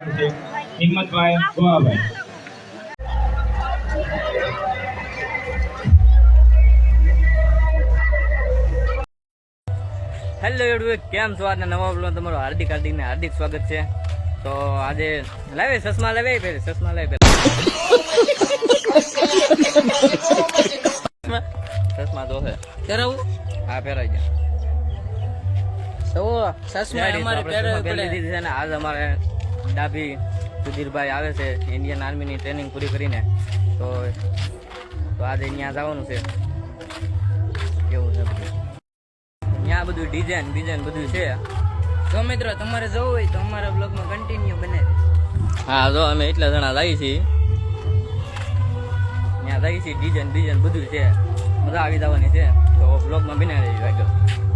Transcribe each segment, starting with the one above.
Himmatbhai Govabhai. Hello એડવે કેમ છો આજના નવા બ્લોગ તમારું હાર્દિક હાર્દિક ને હાર્દિક સ્વાગત છે. તો આજે લાવે ચશ્મા લાવે પહેલે ચશ્મા લાવે પહેલે. ચશ્મા તો હે કરાવું હા પહેરાઈ ગયા તો સસમા અમારે આપણે ચશ્મા પહેરી પડે લીધી છે ને આજ અમારે ડાભી સુધીરભાઈ આવે છે ઇન્ડિયન આર્મીની ટ્રેનિંગ પૂરી કરીને. તો તો આજે ત્યાં જવાનું છે. કેવું છે ત્યાં બધું ડિઝાઇન ડિઝાઇન બધું છે. તો મિત્રો તમારે જવું હોય તો અમારા બ્લોગમાં કન્ટિન્યુ બને. હા જો અમે એટલા જણા જઈએ છીએ. ત્યાં જઈએ છીએ ડિઝાઇન ડિઝાઇન બધું છે. મજા આવી જવાની છે. તો બ્લોગમાં બિના રહી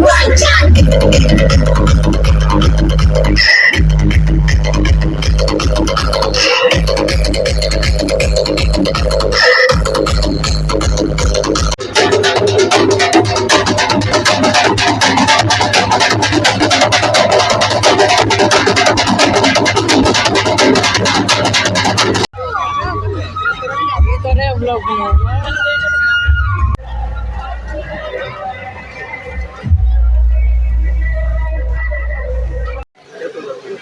one,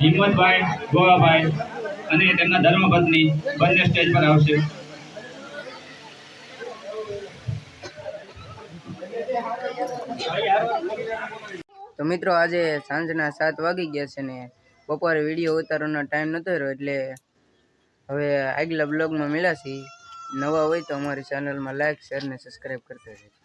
હિંમતભાઈ ગોવાભાઈ અને તેમના ધર્મપત્ની બંને સ્ટેજ પર આવશે. તો મિત્રો આજે સાંજના સાત વાગી ગયા છે ને બપોરે વીડિયો ઉતારવાનો ટાઈમ નતો રહ્યો એટલે હવે આગલા બ્લોગમાં મળ્યા છીએ. નવા હોય તો અમારી ચેનલમાં લાઈક શેર ને સબસ્ક્રાઈબ કરતા રહેજો.